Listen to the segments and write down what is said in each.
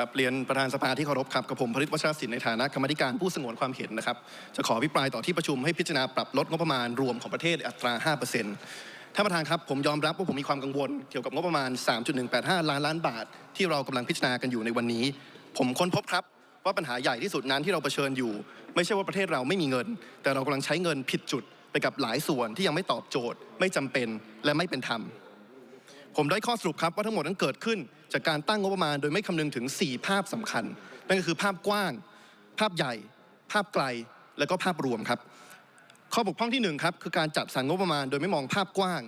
ครับเรียนประธานสภาที่เคารพครับกับผมพริตวัชรศิลป์ในฐานะกรรมธิการผู้สงวนความเห็นนะครับ จะขออภิปรายต่อที่ประชุมให้พิจารณาปรับลดงบประมาณรวมของประเทศอัตรา 5%ท่านประธานครับผมยอมรับว่าผมมีความกังวลเกี่ยวกับงบประมาณ 3.185 ล้านล้านบาท ที่เรากำลังพิจารณากันอยู่ในวันนี้ ผมค้นพบครับว่าปัญหาใหญ่ที่สุดนั้นที่เราเผชิญอยู่ ไม่ใช่ว่าประเทศเราไม่มีเงิน แต่เรากำลังใช้เงินผิดจุดไปกับหลายส่วนที่ยังไม่ตอบโจทย์ ไม่จำเป็นและไม่เป็นธรรม ผมได้ข้อสรุปครับว่าทั้งหมดนั้นเกิดขึ้น จากการตั้งงบประมาณโดยไม่คำนึงถึง 4 ภาพสำคัญ นั่นก็คือภาพกว้าง ภาพใหญ่ ภาพไกล และก็ภาพรวมครับ ข้อบกพร่องที่หนึ่งครับคือการจัดสรรงบประมาณโดยไม่มองภาพกว้าง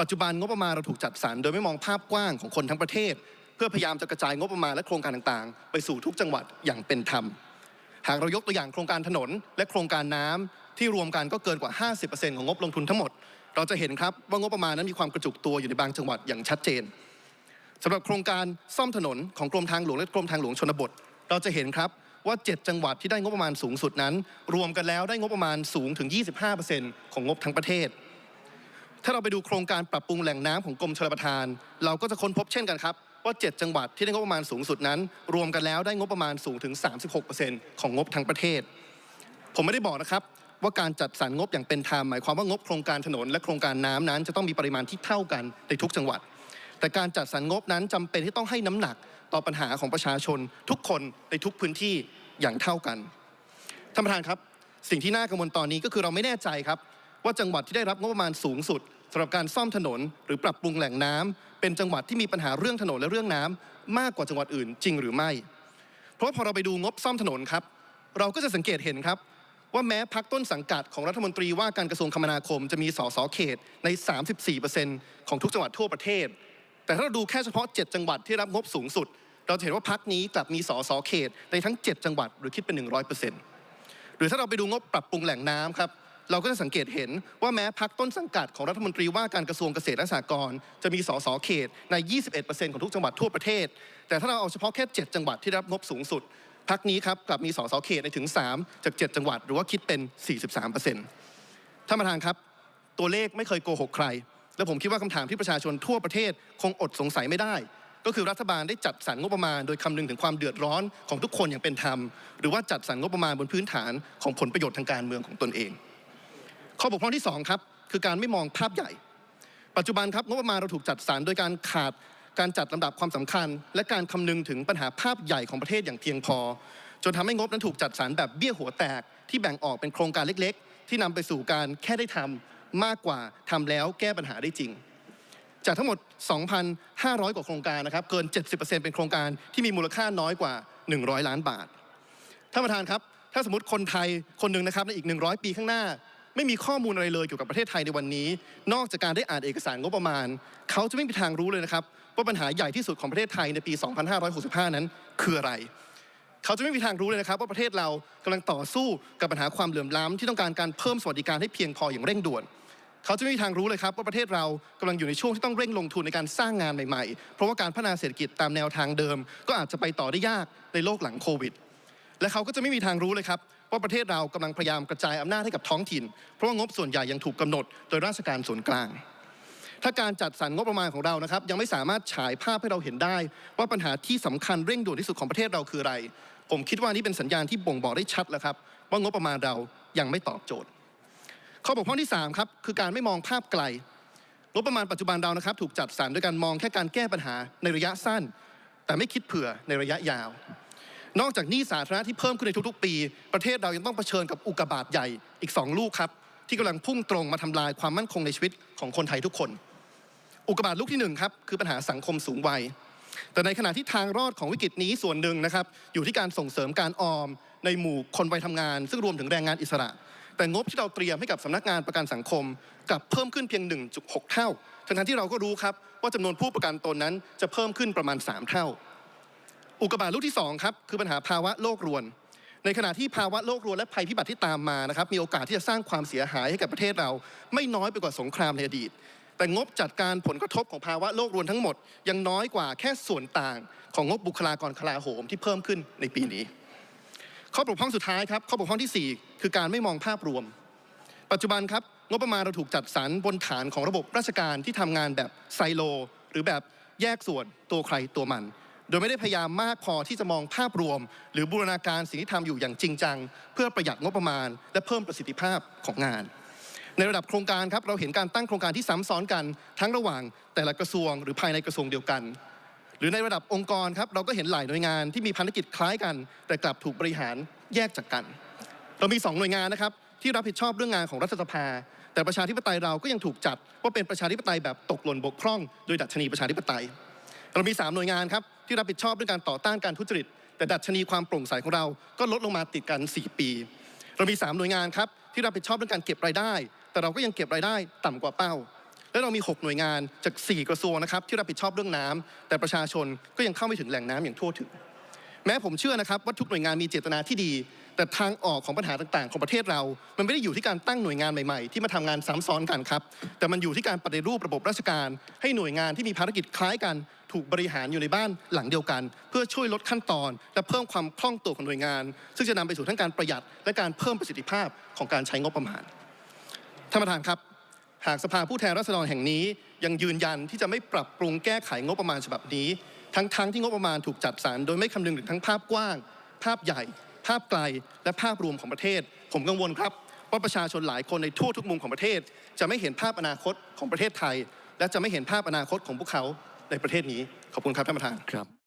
ปัจจุบันงบประมาณเราถูกจัดสรรโดยไม่มองภาพกว้างของคนทั้งประเทศ เพื่อพยายามจะกระจายงบประมาณและโครงการต่างๆ ไปสู่ทุกจังหวัดอย่างเป็นธรรม หากเรายกตัวอย่างโครงการถนน และโครงการน้ำที่รวมกันก็เกินกว่า 50%ของงบลงทุนทั้งหมด เราจะเห็นครับว่างบประมาณนั้นมีความกระจุกตัวอยู่ในบางจังหวัดอย่างชัดเจนสำหรับโครงการซ่อมถนนของกรมทางหลวงและกรมทางหลวงชนบท เราจะเห็นครับว่า 7 จังหวัดที่ได้งบประมาณสูงสุดนั้น รวมกันแล้วได้งบประมาณสูงถึง 25%ของงบทั้งประเทศ ถ้าเราไปดูโครงการปรับปรุงแหล่งน้ำของกรมชลประทาน เราก็จะค้นพบเช่นกันครับว่า 7 จังหวัดที่ได้งบประมาณสูงสุดนั้น รวมกันแล้วได้งบประมาณสูงถึง 36%ของงบทั้งประเทศ ผมไม่ได้บอกนะครับ ว่าการจัดสรรงบอย่างเป็นธรรมหมายความว่างบโครงการถนนและโครงการน้ำนั้นจะต้องมีปริมาณที่เท่ากันในทุกจังหวัด แต่การจัดสรรงบนั้นจำเป็นที่ต้องให้น้ำหนักต่อปัญหาของประชาชนทุกคนในทุกพื้นที่อย่างเท่ากันท่านประธานครับ สิ่งที่น่ากังวลตอนนี้ก็คือเราไม่แน่ใจครับ ว่าจังหวัดที่ได้รับงบประมาณสูงสุดสำหรับการซ่อมถนน หรือปรับปรุงแหล่งน้ำเป็นจังหวัดที่มีปัญหาเรื่องถนนและเรื่องน้ำมากกว่าจังหวัดอื่นจริงหรือไม่ เพราะว่าพอเราไปดูงบซ่อมถนนครับ เราก็จะสังเกตเห็นครับ ว่าแม้พักต้นสังกัดของรัฐมนตรีว่าการกระทรวงคมนาคมจะมีสสเขตใน 34%ของทุกจังหวัดทั่วประเทศ แต่ถ้าเราดูแค่เฉพาะ 7 จังหวัดที่รับงบสูงสุด เราจะเห็นว่าพักนี้กลับมีสสเขตในทั้ง 7 จังหวัดหรือคิดเป็น 100%หรือถ้าเราไปดูงบปรับปรุงแหล่งน้ำครับเราก็จะสังเกตเห็นว่าแม้พักต้นสังกัดของรัฐมนตรีว่าการกระทรวงเกษตรและสหกรณ์จะมีสสเขตใน 21%ของทุกจังหวัดทั่วประเทศ แต่ถ้าเราเอาเฉพาะแค่ 7 จังหวัดที่รับงบสูงสุด พักนี้ครับกลับมีสสเขตในถึง 3 จาก 7 จังหวัด หรือว่าคิดเป็น 43ท่านประธานครับ ตัวเลขไม่เคยโกหกใคร และผมคิดว่าคำถามที่ประชาชนทั่วประเทศคงอดสงสัยไม่ได้ ก็คือรัฐบาลได้จัดสรรงบประมาณ โดยคำนึงถึงความเดือดร้อนของทุกคนอย่างเป็นธรรม หรือว่าจัดสรรงบประมาณบนพื้นฐานของผลประโยชน์ทางการเมืองของตนเอง ข้อบกพร่องที่สองครับคือการไม่มองภาพใหญ่ ปัจจุบันครับงบประมาณเราถูกจัดสรรโดยการขาด การจัดลำดับความสำคัญ และการคำนึงถึงปัญหาภาพใหญ่ของประเทศอย่างเพียงพอ จนทำให้งบนั้นถูกจัดสรรแบบเบี้ยหัวแตกที่แบ่งออกเป็นโครงการเล็ก ๆ ที่นำไปสู่การแค่ได้ทำมากกว่าทำแล้วแก้ปัญหาได้จริง จากทั้งหมด 2,500 กว่าโครงการนะครับ เกิน 70%เป็นโครงการที่มีมูลค่าน้อยกว่า 100 ล้านบาทท่านประธานครับ ถ้าสมมติคนไทยคนหนึ่งนะครับในอีก 100 ปีข้างหน้า ไม่มีข้อมูลอะไรเลยเกี่ยวกับประเทศไทยในวันนี้ นอกจากการได้อ่านเอกสารงบประมาณ เขาจะไม่มีทางรู้เลยนะครับว่าปัญหาใหญ่ที่สุดของประเทศไทยในปี 2565 นั้น คืออะไร เขาจะไม่มีทางรู้เลยนะครับ ว่าประเทศเรากำลังต่อสู้กับปัญหาความเหลื่อมล้ำที่ต้องการการเพิ่มสวัสดิการให้เพียงพออย่างเร่งด่วนเขาจะไม่มีทางรู้เลยครับว่าประเทศเรากำลังอยู่ในช่วงที่ต้องเร่งลงทุนในการสร้างงานใหม่ๆ เพราะว่าการพัฒนาเศรษฐกิจตามแนวทางเดิม ก็อาจจะไปต่อได้ยากในโลกหลังโควิด และเขาก็จะไม่มีทางรู้เลยครับ ว่าประเทศเรากำลังพยายามกระจายอำนาจให้กับท้องถิ่น เพราะว่างบส่วนใหญ่ยังถูกกำหนดโดยราชการส่วนกลาง ถ้าการจัดสรรงบประมาณของเรานะครับยังไม่สามารถฉายภาพให้เราเห็นได้ ว่าปัญหาที่สำคัญเร่งด่วนที่สุดของประเทศเราคืออะไร ผมคิดว่านี่เป็นสัญญาณที่บ่งบอกได้ชัดแล้วครับ ว่างบประมาณเรายังไม่ตอบโจทย์ ข้อบกพร่องที่3ครับคือการไม่มองภาพไกลงบประมาณปัจจุบันเรานะครับถูกจัดสรรด้วยการมองแค่การแก้ปัญหาในระยะสั้น แต่ไม่คิดเผื่อในระยะยาว นอกจากหนี้สาธารณะที่เพิ่มขึ้นในทุกๆ ปี ประเทศเรายังต้องเผชิญกับอุกกาบาตใหญ่อีก 2 ลูกครับ ที่กำลังพุ่งตรงมาทำลายความมั่นคงในชีวิตของคนไทยทุกคน อุกกาบาตลูกที่1ครับคือปัญหาสังคมสูงวัย แต่ในขณะที่ทางรอดของวิกฤตนี้ส่วนหนึ่งนะครับอยู่ที่การส่งเสริมการออม ในหมู่คนวัยทำงาน ซึ่งรวมถึงแรงงานอิสระ แต่งบที่เราเตรียมให้กับสำนักงานประกันสังคมกลับเพิ่มขึ้นเพียง 1.6 เท่า ทั้งที่เราก็รู้ครับว่าจำนวนผู้ประกันตนนั้นจะเพิ่มขึ้นประมาณ 3 เท่า อุกกาบาตลูกที่2ครับคือปัญหาภาวะโลกรวน ในขณะที่ภาวะโลกรวนและภัยพิบัติที่ตามมานะครับมีโอกาสที่จะสร้างความเสียหายให้กับประเทศเรา ไม่น้อยไปกว่าสงครามในอดีต แต่งบจัดการผลกระทบของภาวะโลกรวนทั้งหมด ยังน้อยกว่าแค่ส่วนต่างของงบบุคลากรคลาโหมที่เพิ่มขึ้นในปีนี้ ข้อบกพร่องสุดท้ายครับข้อบกพร่องที่ 4 คือการไม่มองภาพรวม ปัจจุบันครับงบประมาณเราถูกจัดสรรบนฐานของระบบราชการที่ทำงานแบบไซโล หรือแบบแยกส่วนตัวใครตัวมัน โดยไม่ได้พยายามมากพอที่จะมองภาพรวม หรือบูรณาการสิ่งที่ทำอยู่อย่างจริงจัง เพื่อประหยัดงบประมาณ และเพิ่มประสิทธิภาพของงาน ในระดับโครงการครับเราเห็นการตั้งโครงการที่ซ้ำซ้อนกัน ทั้งระหว่างแต่ละกระทรวง หรือภายในกระทรวงเดียวกัน หรือในระดับองค์กรครับเราก็เห็นหลายหน่วยงานที่มีภารกิจคล้ายกัน แต่กลับถูกบริหารแยกจากกัน เรามี 2 หน่วยงานนะครับที่รับผิดชอบเรื่องงานของรัฐสภา แต่ประชาธิปไตยเราก็ยังถูกจัดว่าเป็นประชาธิปไตยแบบตกหล่นบกพร่อง โดยดัชนีประชาธิปไตย เรามี 3 หน่วยงานครับ ที่รับผิดชอบเรื่องการต่อต้านการทุจริต แต่ดัชนีความโปร่งใสของเราก็ลดลงมาติดกัน 4 ปี เรามี 3 หน่วยงานครับที่รับผิดชอบเรื่องการเก็บรายได้ แต่เราก็ยังเก็บรายได้ต่ำกว่าเป้า และเรามี 6 หน่วยงานจาก 4 กระทรวงนะครับที่รับผิดชอบเรื่องน้ำแต่ประชาชนก็ยังเข้าไม่ถึงแหล่งน้ำอย่างทั่วถึง แม้ผมเชื่อนะครับว่าทุกหน่วยงานมีเจตนาที่ดี แต่ทางออกของปัญหาต่างๆ ของประเทศเรา มันไม่ได้อยู่ที่การตั้งหน่วยงานใหม่ๆ ที่มาทำงานซ้ำซ้อนกันครับ แต่มันอยู่ที่การปฏิรูประบบราชการ ให้หน่วยงานที่มีภารกิจคล้ายกัน ถูกบริหารอยู่ในบ้านหลังเดียวกัน เพื่อช่วยลดขั้นตอน และเพิ่มความคล่องตัวของหน่วยงาน ซึ่งจะนำไปสู่ทั้งการประหยัด และการเพิ่มประสิทธิภาพของการใช้งบประมาณท่านประธานครับหากสภาผู้แทนราษฎรแห่งนี้ ยังยืนยันที่จะไม่ปรับปรุงแก้ไขงบประมาณฉบับนี้ ทั้งๆที่งบประมาณถูกจัดสรรโดยไม่คำนึงถึงทั้งภาพกว้าง ภาพใหญ่ ภาพไกล และภาพรวมของประเทศ ผมกังวลครับว่าประชาชนหลายคนในทั่วทุกมุมของประเทศ จะไม่เห็นภาพอนาคตของประเทศไทย และจะไม่เห็นภาพอนาคตของพวกเขาในประเทศนี้ขอบคุณครับท่านประธานครับ